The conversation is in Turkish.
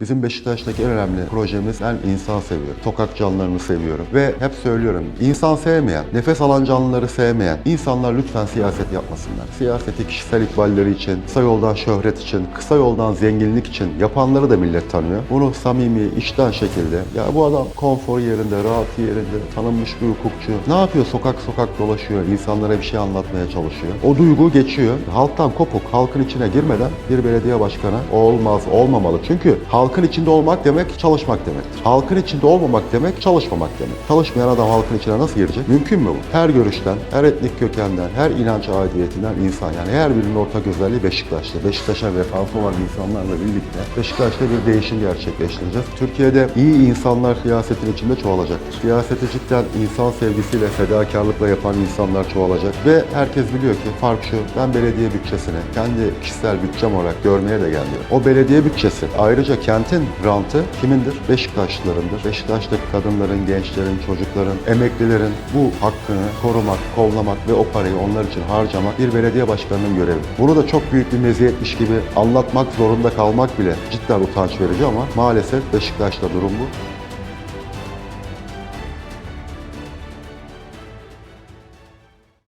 Bizim Beşiktaş'taki en önemli projemiz ben insan seviyorum. Sokak canlılarını seviyorum. Ve hep söylüyorum insan sevmeyen, nefes alan canlıları sevmeyen insanlar lütfen siyaset yapmasınlar. Siyaseti kişisel ikballeri için, kısa yoldan şöhret için, kısa yoldan zenginlik için yapanları da millet tanıyor. Bunu samimi, içten şekilde ya bu adam konfor yerinde, rahat yerinde, tanınmış bir hukukçu. Ne yapıyor? Sokak sokak dolaşıyor, insanlara bir şey anlatmaya çalışıyor. O duygu geçiyor. Halktan kopuk, halkın içine girmeden bir belediye başkanı olmaz, olmamalı. Çünkü halkın içinde olmak demek çalışmak demektir. Halkın içinde olmamak demek çalışmamak demek. Çalışmayan adam halkın içine nasıl girecek? Mümkün mü bu? Her görüşten, her etnik kökenden, her inanç aidiyetinden insan yani her birinin ortak özelliği Beşiktaş'ta. Beşiktaş'a vefası olan insanlarla birlikte Beşiktaş'ta bir değişim gerçekleştireceğiz. Türkiye'de iyi insanlar siyasetin içinde çoğalacaktır. Siyaseti cidden insan sevgisiyle, fedakarlıkla yapan insanlar çoğalacak ve herkes biliyor ki fark şu, ben belediye bütçesini kendi kişisel bütçem olarak görmeye de gelmiyorum. O belediye bütçesi ayrıca kentin rantı kimindir? Beşiktaşlılarındır. Beşiktaş'taki kadınların, gençlerin, çocukların, emeklilerin bu hakkını korumak, kollamak ve o parayı onlar için harcamak bir belediye başkanının görevi. Bunu da çok büyük bir meziyetmiş gibi anlatmak zorunda kalmak bile cidden utanç verici ama maalesef Beşiktaş'ta durum bu.